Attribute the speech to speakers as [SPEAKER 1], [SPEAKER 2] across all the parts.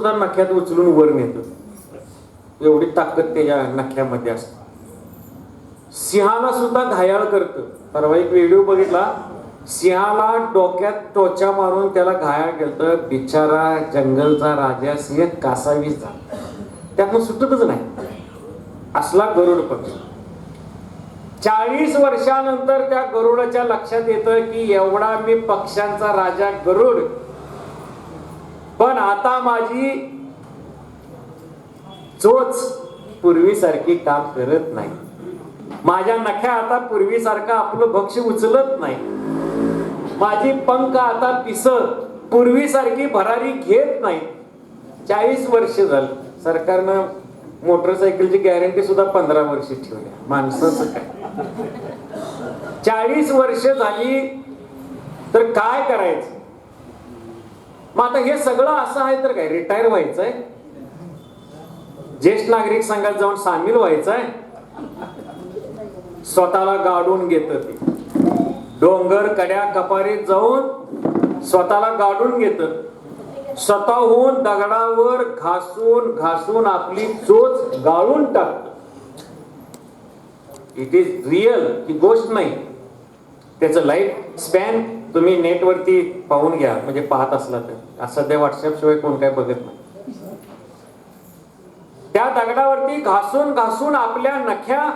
[SPEAKER 1] सुद्धा नख्यात उचलून वर नेतो. एवढी ताकद त्याच्या नख्यामध्ये असते. सिंहाला सुद्धा घायाळ करतं. परवा एक व्हिडिओ बघितला. सिंहाला डोक्यात टोचा मारून त्याला घायाळ केलं बिचारा जंगलचा राजा सिंह कासावीस झाला. त्यातनं सुटतच नाही. असला गरुड पक्षी. चाळीस वर्षानंतर त्या गरुडाच्या लक्षात येतं की एवढा मी पक्ष्यांचा राजा गरुड पण आता माझी चोच पूर्वीसारखी काम करत नाही. माझ्या नख्या आता पूर्वीसारखं आपलं भक्ष उचलत नाही. माझी पंख आता पिसत पूर्वीसारखी भरारी घेत नाही. चाळीस वर्ष झालं. सरकारनं मोटरसायकलची गॅरंटी सुद्धा पंधरा वर्ष ठेवली. माणसाच काय? चाळीस वर्ष झाली तर काय करायचं? मग आता हे सगळं असं आहे तर काय? रिटायर व्हायचंय. ज्येष्ठ नागरिक संघात जाऊन सामील व्हायचंय. स्वतःला गाडून घेत ते. डोंगर कड्या कपारीत जाऊन स्वतःला गाडून घेत. स्वतःहून दगडावर घासून घासून आपली चोच गाळून टाकत. इट इज रिअल ही गोष्ट नाही. त्याचं लाईफ स्पॅन तुम्ही नेटवरती पाहून घ्या म्हणजे पाहत असला तर. सध्या व्हॉट्सअप शिवाय कोण काय बघत नाही. त्या दगडावरती घासून घासून आपल्या नख्या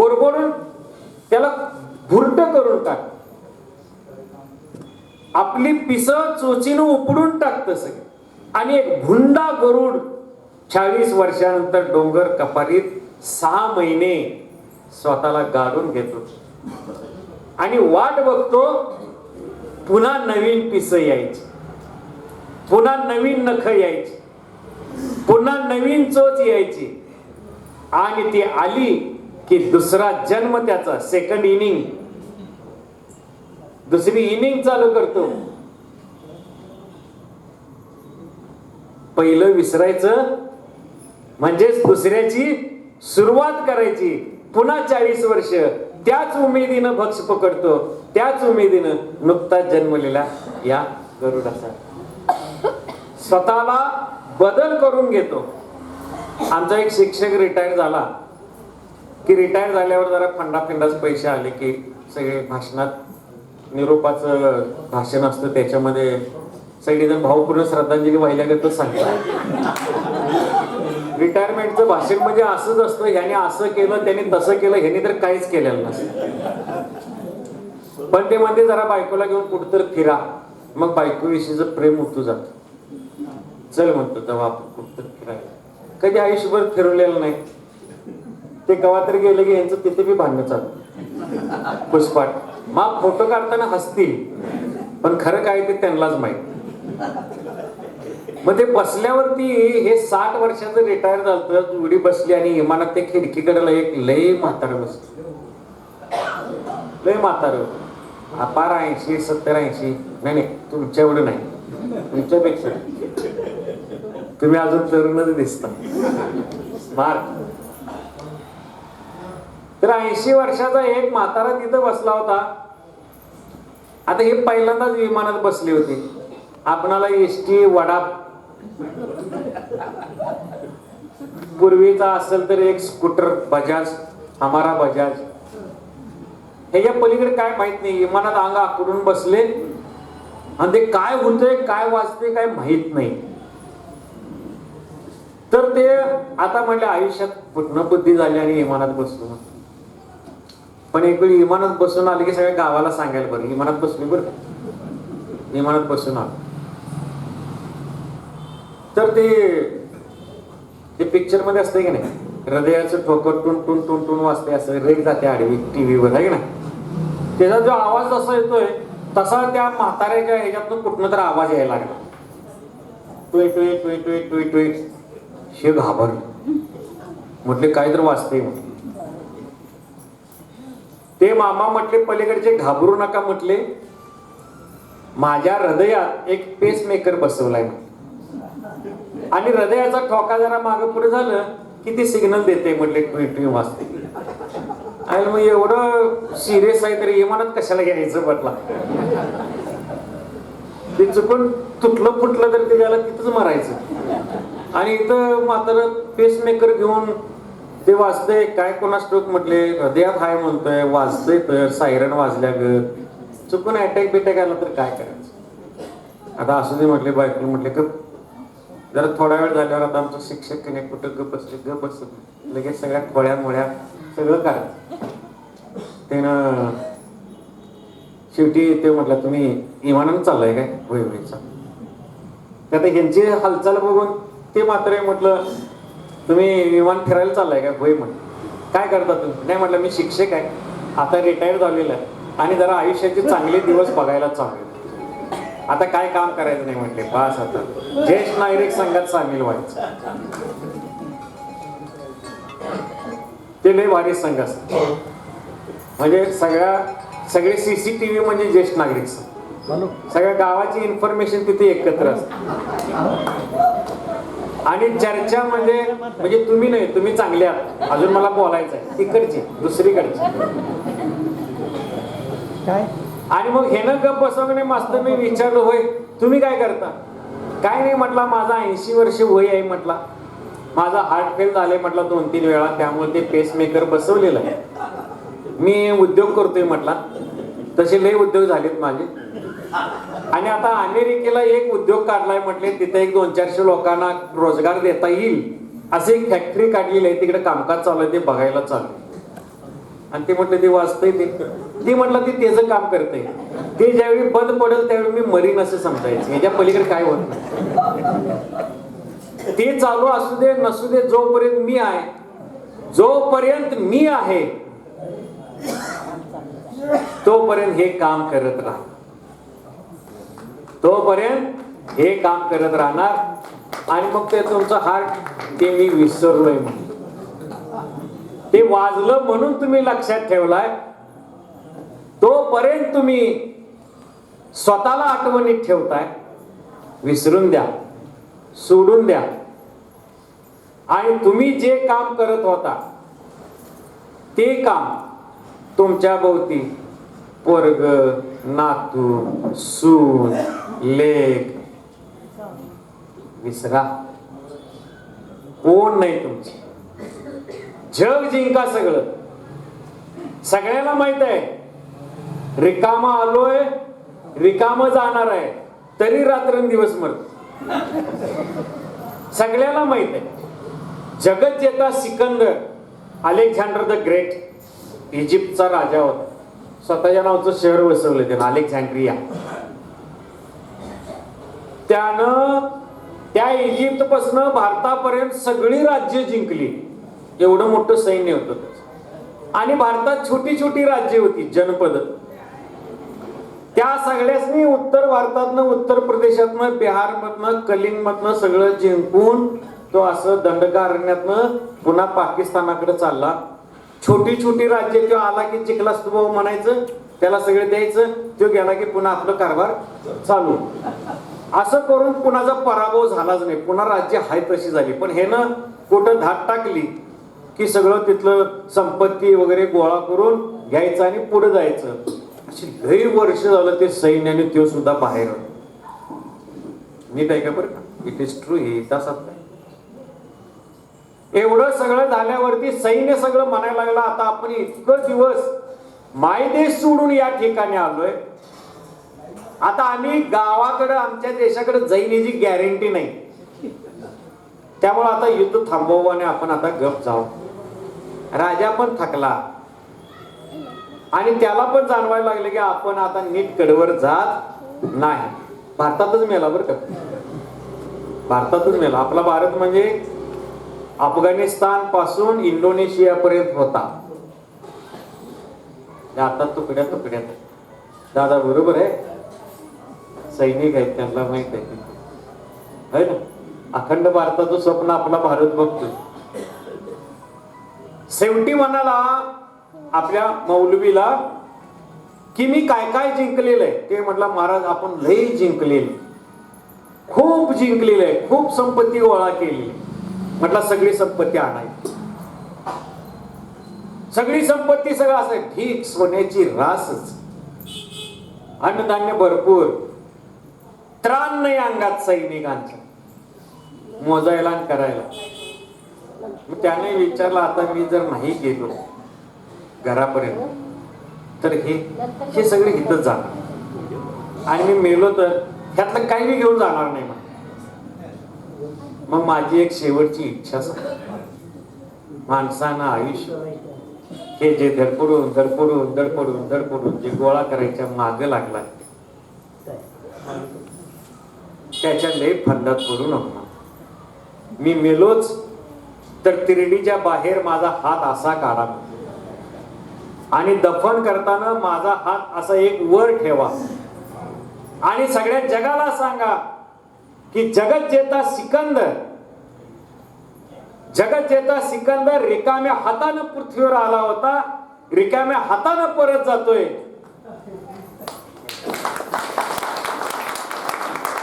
[SPEAKER 1] ओरबडून त्याला भुरट करून टाक. आपली पिस चोचीनं उपडून टाकत सगळे आणि एक भुंडा गरुड चाळीस वर्षानंतर डोंगर कपारीत सहा महिने स्वतःला गाडून घेतो. आणि वाट बघतो पुन्हा नवीन पिस यायची. पुन्हा नवीन नख यायची. पुन्हा नवीन चोच यायची. आणि ती आली की दुसरा जन्म त्याचा सेकंड इनिंग दुसरी इनिंग चालू करतो. पहिलं विसरायचं म्हणजेच दुसऱ्याची सुरुवात करायची. पुन्हा चाळीस वर्ष. त्याच उमेदीनं भक्ष पकडतो त्याच उमेदीनं नुकताच जन्मलेला या गरुडाचा. स्वतःला बदल करून घेतो. आमचा एक शिक्षक रिटायर झाला. की रिटायर झाल्यावर जरा फंडाफिंडाचे पैसे आले की सगळे भाषणात निरोपाचं भाषण असतं त्याच्यामध्ये सगळेजण भावपूर्ण श्रद्धांजली वाहिल्यागतच सांगतात. रिटायरमेंटचं भाषण म्हणजे असंच असतं ह्याने असं केलं त्याने तसं केलं ह्याने तर काहीच केलेलं नसतं. पण ते म्हणते जरा बायकोला घेऊन कुठंतरी फिरा. मग बायकोविषयीचं प्रेम उतू जात. चल म्हणतो तेव्हा आपण कुठंतरी फिरायला. कधी आयुष्यभर फिरवलेलं नाही. ते कवा तरी गेले की यांचं तिथे बी भांडण चालू. पुष्पाट. मग फोटो काढताना हसतील. पण खरं काय ते त्यांनाच माहीत. मग ते बसल्यावरती हे साठ वर्षाचं रिटायर झालं जुडी बसली आणि इमानात ते खिडकीकडे एक लय म्हातारं बसलं. लय म्हातारं. अपार ऐंशी सत्तर ऐंशी. नाही नाही तुमच्या एवढं नाही. तुमच्यापेक्षा. तुम्ही अजून तरुणच दिसता. तर ऐंशी वर्षाचा एक म्हातारा तिथं बसला होता. आता हे पहिल्यांदाच विमानात बसले होते. आपणाला एस टी वडा पूर्वीचा असेल तर एक स्कूटर बजाज हमारा बजाज. ह्याच्या पलीकडे काय माहीत नाही विमानात अंग आकडून बसले. आणि ते काय होतंय काय वाचते काय माहीत नाही. तर ते आता म्हणले आयुष्यात पुन्हा बुद्धी झाली आणि विमानात बसलो. पण एक वेळ विमानात बसून आले की सगळ्या गावाला सांगायला बरं. विमानात बसली बरं विमानात बसून आलो. तर ते ते पिक्चरमध्ये असते की नाही? हृदयाचं ठोकर टुन टुन टुन टुन वाजते असं रेग जाते आडवी टीव्हीवर आहे की नाही? त्याचा जो आवाज जसा येतोय तसा त्या म्हाताऱ्याच्या ह्याच्यातून कुठनं तर आवाज यायला लागला. टोय टोय टोय टोय टोय टोय हे घाबरले. म्हटले काय तर वाचते ते मामा म्हटले पलीकडचे घाबरू नका म्हटले. माझ्या हृदयात एक पेस मेकर बसवलाय म्हटले. आणि हृदयाचा ठोका जरा मागे पुढे झालं की ते सिग्नल देते म्हटले ट्वी ट्वी वाजते आणि मग एवढं सिरियस आहे तरी विमानात कशाला घ्यायचं म्हटलं? ते चुकून तुटलं फुटलं तर ते त्याला तिथंच मरायचं. आणि इथं मात्र पेसमेकर घेऊन ते वाजतंय काय कोणा स्ट्रोक म्हटले हृदयात हाय म्हणतोय वाजतंय तर सायरन वाजल्या ग. चुकून अटॅक बिटॅक आला तर काय करायचं? आता असू दे म्हटले बायको म्हटले क जरा थोडा वेळ झाल्यावर आता आमचं शिक्षक कने कुठं गप बसले गप बसत लगेच सगळ्या खोळ्या मोळ्या सगळं करायचं त्यानं शेवटी ते म्हटलं तुम्ही इमानानं चाललाय काय? होय होईचा आता ह्यांची हालचाल बघून ते मात्र म्हटलं तुम्ही विमान फिरायला चाललाय काय? होय म्हण. काय करता तुम्ही? नाही म्हटलं मी शिक्षक आहे. आता रिटायर झालेला आहे. आणि जरा आयुष्याचे चांगले दिवस बघायला चालू आहे. आता काय काम करायचं नाही म्हटले? पास आता. ज्येष्ठ नागरिक संघात सामील व्हायचं. ते लय भारी संघ असतात म्हणजे सगळ्या सगळे सीसीटीव्ही म्हणजे ज्येष्ठ नागरिक संघ. सगळ्या गावाची इन्फॉर्मेशन तिथे एकत्र असते. आणि चर्चा म्हणजे म्हणजे तुम्ही नाही तुम्ही चांगले आहात. अजून मला बोलायचं आहे तिकडची दुसरीकडची.
[SPEAKER 2] काय?
[SPEAKER 1] आणि मग हे गप बसवणे मास्तर मी विचारलं होय तुम्ही काय करता? काय नाही म्हटला माझा ऐंशी वर्ष वय आहे म्हटला. माझा हार्ट फेल झालाय म्हटला दोन तीन वेळा. त्यामुळे ते पेसमेकर बसवलेलं आहे. मी उद्योग करतोय म्हटला. तसे लय उद्योग झालेत माझे. आणि आता अमेरिकेला एक उद्योग काढलाय म्हटले तिथे एक दोन चारशे लोकांना रोजगार देता येईल. असे एक फॅक्टरी काढलेली आहे तिकडे कामकाज चालू आहे ते बघायला चालू आहे. आणि ते म्हटलं ते वाचतंय ते. ते म्हटलं ते त्याचं काम करतंय. ते ज्यावेळी बंद पडेल त्यावेळी मी मरीन असं समजायचं. याच्या पलीकडे काय होत नाही. ते चालू असू दे नसू दे जोपर्यंत मी आहे जोपर्यंत मी आहे तोपर्यंत हे काम करत राहा. तोपर्यंत हे काम करत राहणार. आणि मग ते तुमचं हार्ट ते मी विसरलोय म्हणून. ते वाजलं म्हणून तुम्ही लक्षात ठेवलाय. तोपर्यंत तुम्ही स्वतःला आठवणीत ठेवताय. विसरून द्या. सोडून द्या. आणि तुम्ही जे काम करत होता ते काम तुमच्या भोवती पोरग नातू सून लेख विसरा. कोण नाही तुमची? जग जिंका सगळं. सगळ्याला माहीत आहे रिकामा आलोय रिकाम जाणार आहे तरी रात्रंदिवस मरत सगळ्याला माहीत आहे. जगत जेता सिकंदर अलेक्झांडर द ग्रेट इजिप्तचा राजा होता. स्वतःच्या नावचं शहर वसवलं त्यानं अलेक्झांड्रिया. त्यानं त्या इजिप्त पासन भारतापर्यंत सगळी राज्य जिंकली. एवढं मोठं सैन्य होतं त्याचं. आणि भारतात छोटी छोटी राज्य होती जनपद. त्या सगळ्यासनी उत्तर भारतातनं उत्तर प्रदेशातनं बिहारमधनं कलिंगमधनं सगळं जिंकून तो असं दंडकारण्यातनं पुन्हा पाकिस्तानाकडे चालला. छोटी छोटी राज्य तो आला की चिखलास भाऊ म्हणायचं त्याला सगळं द्यायचं तो गेला की पुन्हा आपलं कारभार चालू. असं करून कुणाचा पराभव झालाच नाही. पुन्हा राज्य हाय तशी झाली. पण हे ना कुठं धाट टाकली की सगळं तिथलं संपत्ती वगैरे गोळा करून घ्यायचं आणि पुढे जायचं. अशी लई वर्ष झालं ते सैन्याने तो सुद्धा बाहेर. नीट आहे का बरं का? इट इज ट्रू हे तासात नाही एवढं सगळं झाल्यावरती सैन्य सगळं म्हणायला लागलं आता आपण इतकं दिवस मायदेश सोडून या ठिकाणी आलोय. आता आम्ही गावाकडे आमच्या देशाकडे जाईन याची गॅरंटी नाही. त्यामुळे आता युद्ध थांबवू आणि आपण आता गप जाऊ. राजा पण थकला. आणि त्याला पण जाणवायला लागले की आपण आता नीट कडवर जात नाही. भारतातच मेला बरं का. भारतातच मेला. आपला भारत म्हणजे अफगाणिस्तानपासून इंडोनेशिया पर्यंत होता आता तुकड्या तुकड्यात दादा बरोबर आहे. सैनिक आहेत त्यांना माहीत आहे. ना? अखंड भारताचं स्वप्न आपला भारत बघतोय. शेवटी म्हणाला आपल्या मौलवीला की मी काय काय जिंकलेलं आहे ते म्हटलं महाराज आपण लई जिंकलेले. खूप जिंकलेलं आहे खूप संपत्ती गोळा केली. म्हटलं सगळी संपत्ती आणायची. सगळी संपत्ती सगळं असं ठीक सोन्याची रासच. अन्नधान्य भरपूर. त्राण नाही अंगात सैनिकांचं. मोजायला आणि करायला. मग त्याने विचारलं आता मी जर नाही गेलो घरापर्यंत तर हे हे सगळे इथंच जाणार. आणि मी मेलो तर ह्यातलं काही मी घेऊन जाणार नाही मग माझी एक शेवटची इच्छा माणसानं आयुष्य हे जे धडपडून धडपडून धडपडून धडपडून जे गोळा करायच्या माग लागला त्याच्या लय फंदात पडू नको. मी मेलोच तर तिरडीच्या बाहेर माझा हात असा काढा. आणि दफन करताना माझा हात असा एक वर ठेवा. आणि सगळ्या जगाला सांगा की जगत जेता सिकंदर जगत जेता सिकंदर रिकाम्या हातानं पृथ्वीवर आला होता रिकाम्या हातानं परत जातोय.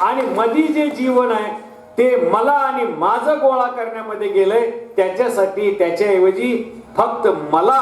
[SPEAKER 1] आणि मधी जे जीवन आहे ते मला आणि माझं गोळा करण्यामध्ये गेलंय त्याच्यासाठी त्याच्याऐवजी फक्त मला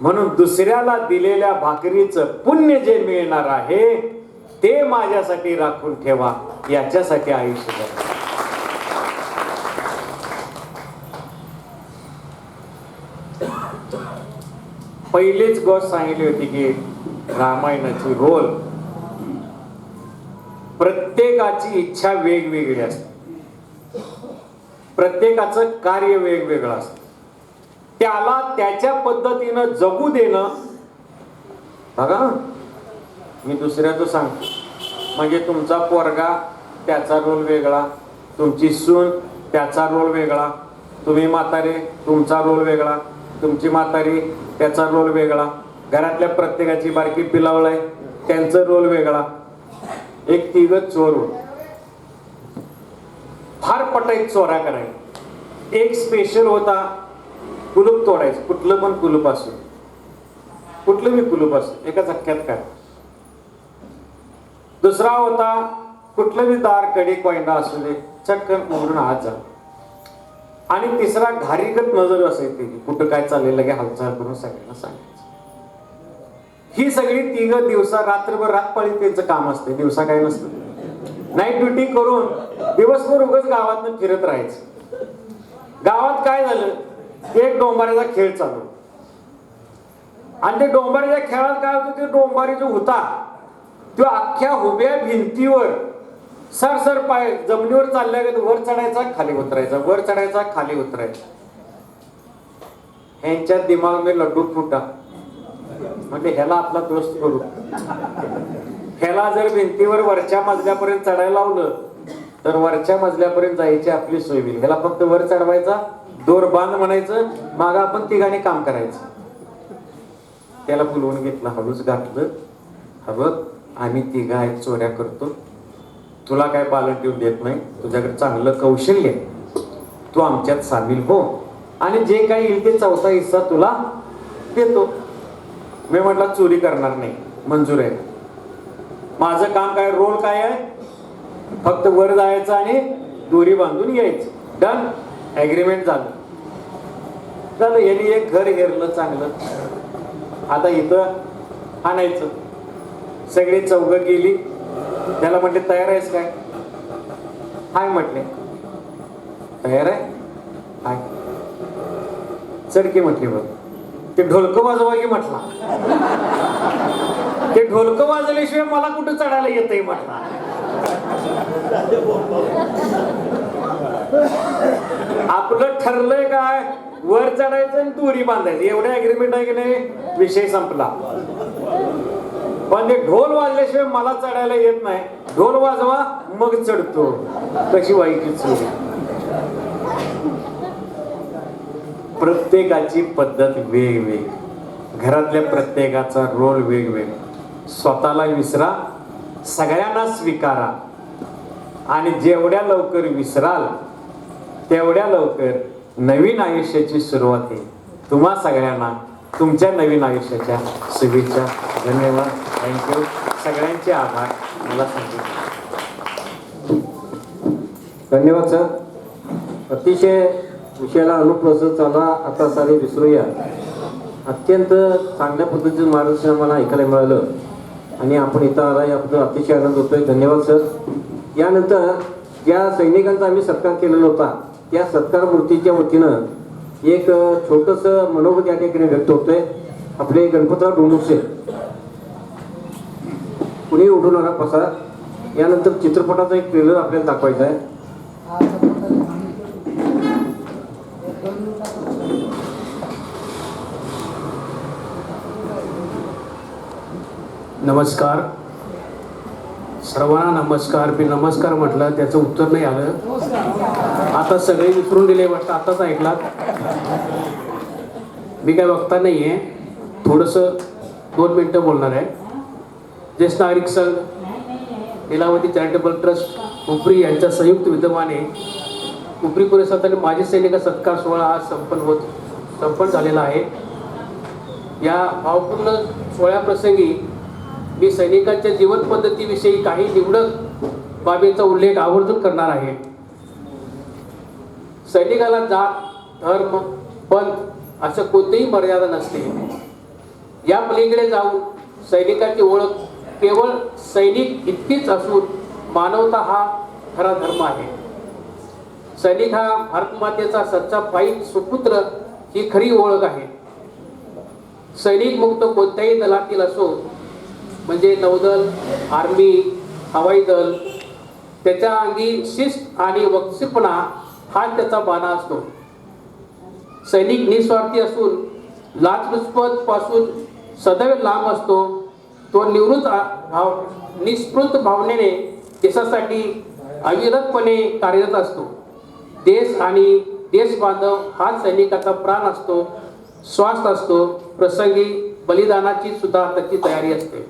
[SPEAKER 1] म्हणून दुसऱ्याला दिलेल्या भाकरीचं पुण्य जे मिळणार आहे ते माझ्यासाठी राखून ठेवा याच्यासाठी आयुष्य जगा. पहिलीच गोष्ट सांगितली होती की रामायणाची रोल प्रत्येकाची इच्छा वेगवेगळी असते. प्रत्येकाचं कार्य वेगवेगळं असतं. त्याला त्याच्या पद्धतीनं जगू देणं बघा मी दुसऱ्याचं सांगतो. म्हणजे तुमचा पोरगा त्याचा रोल वेगळा तुमची सून त्याचा रोल वेगळा तुम्ही म्हातारे तुमचा रोल वेगळा तुमची म्हातारी त्याचा रोल वेगळा घरातल्या प्रत्येकाची बारकी पिलावळ आहे त्यांचा रोल वेगळा. एक तिघ चोर होते. फार पटाईत चोऱ्या करायचे एक स्पेशल होता कुलूप तोडायचं. कुठलं पण कुलूप असो. कुठलं बी कुलूप असो एका चक्क्यात काय दुसरा होता कुठलं बी दारकडे कोयंडा असू दे चक्कन उघडून हात जा. आणि तिसरा घारीगत नजर असायची. कुठं काय चाललेलं लगे हालचाल करून सगळ्यांना सांग. ही सगळी तिघ दिवसा रात्रभर रातपाळी त्यांचं काम असते दिवसा काय नसतं. नाईट ड्युटी करून दिवसभर उगच गावात फिरत राहायचं. गावात काय झालं? एक डोंबाऱ्याचा खेळ चालू. आणि ते डोंबारीच्या खेळात काय होतं? ते डोंबारी जो होता तो अख्ख्या उभ्या भिंतीवर सर सर पाय जमिनीवर चालल्या गेलं वर चढायचा खाली उतरायचा वर चढायचा खाली उतरायचा. ह्यांच्या दिमाग मी लड्डू फुटा म्हणजे ह्याला आपला दोस्त करू. ह्याला जर भिंतीवर वरच्या मजल्यापर्यंत चढायला लावलं तर वरच्या मजल्यापर्यंत जायची आपली सोय होईल. ह्याला फक्त वर चढवायचा दोर बांध म्हणायचं माग आपण तिघांनी काम करायचं. त्याला बोलवून घेतलं हळूच घातलं हवं आम्ही तिघा आहेत चोऱ्या करतो. तुला काय पालन ठेवून देत नाही? तुझ्याकडे चांगलं कौशल्य आहे. तू आमच्यात सामील हो. आणि जे काही येईल ते चौथा हिस्सा तुला देतो. मी म्हटलं चोरी करणार नाही मंजूर आहे. माझं काम काय रोल काय आहे? फक्त वर जायचं आणि दोरी बांधून यायचं डन ऍग्रीमेंट झालं. झालं यांनी एक घर घेरलं चांगलं. आता इथं आणायचं. सगळी चौघ गेली. त्याला म्हटले तयार आहेस काय? हाय म्हटले. तयार आहे? हाय. चढकी म्हटली बघ. ते ढोलकं वाजवा की म्हटला? ते ढोलकं वाजवल्याशिवाय मला कुठं चढायला येतंय म्हटला? आपलं ठरलंय काय? वर चढायचं आणि तुरी बांधायचं. एवढं अग्रीमेंट आहे की नाही? विषय संपला. पण ते ढोल वाजल्याशिवाय मला चढायला येत नाही. ढोल वाजवा मग चढतो. कशी वाईट चोरी प्रत्येकाची पद्धत वेगवेगळी. घरातल्या प्रत्येकाचा रोल वेगवेगळा. स्वतःला विसरा सगळ्यांना स्वीकारा. आणि जेवढ्या लवकर विसराल तेवढ्या लवकर नवीन आयुष्याची सुरुवात आहे तुम्हा सगळ्यांना तुमच्या नवीन आयुष्याच्या शुभेच्छा. धन्यवाद. थँक्यू सगळ्यांचे आभार. मला सांगितलं
[SPEAKER 2] धन्यवाद सर अतिशय विषयाला अनुप्रस्त चला आता सारे विसरूया अत्यंत चांगल्या पद्धतीचं मार्गदर्शन आम्हाला ऐकायला मिळालं. आणि आपण इथं आला याबद्दल अतिशय आनंद होतोय. धन्यवाद सर. यानंतर ज्या सैनिकांचा आम्ही सत्कार केलेला होता त्या सत्कार मूर्तीच्या वतीनं एक छोटस मनोगत या ठिकाणी व्यक्त होतोय. आपले गणपतराव डोंडुसे कुणी उठून आला पसार. यानंतर चित्रपटाचा एक ट्रेलर आपल्याला दाखवायचा आहे.
[SPEAKER 3] नमस्कार. सर्वांना नमस्कार. मी नमस्कार म्हटलं त्याचं उत्तर नाही आलं. आता सगळे विसरून गेले वाटतं आताच ऐकलात. मी काय वक्ता नाही आहे थोडंसं दोन मिनटं बोलणार आहे. ज्येष्ठ नागरिक संघ लीलावती चॅरिटेबल ट्रस्ट उपरी यांच्या संयुक्त विद्यमाने उपरी परिसरात माजी सैनिक सत्कार सोहळा आज संपन्न होत संपन्न झालेला आहे. या भावपूर्ण सोहळ्याप्रसंगी मी सैनिकांच्या जीवन पद्धतीविषयी काही निवडक बाबींचा उल्लेख आवर्जून करणार आहे. सैनिकाला जात धर्म पंथ असं कोणतीही मर्यादा नसते. या पलीकडे जाऊन सैनिकाची ओळख केवळ सैनिक इतकीच असून मानवता हा खरा धर्म आहे. सैनिक हा भारतमातेचा सच्चा पायी सुपुत्र ही खरी ओळख आहे. सैनिक मुक्त कोणत्याही दलातील असो म्हणजे नौदल आर्मी हवाई दल त्याच्या अंगी शिस्त आणि वक्सिपणा हा त्याचा बाणा असतो. सैनिक निस्वार्थी असून लाचलुचपत पासून सदैव लांब असतो तो निवृत्त भाव निस्पृत भावनेने देशासाठी अविरतपणे कार्यरत असतो. देश आणि देश बांधव हा सैनिकाचा प्राण असतो श्वास असतो प्रसंगी बलिदानाची सुद्धा त्याची तयारी असते.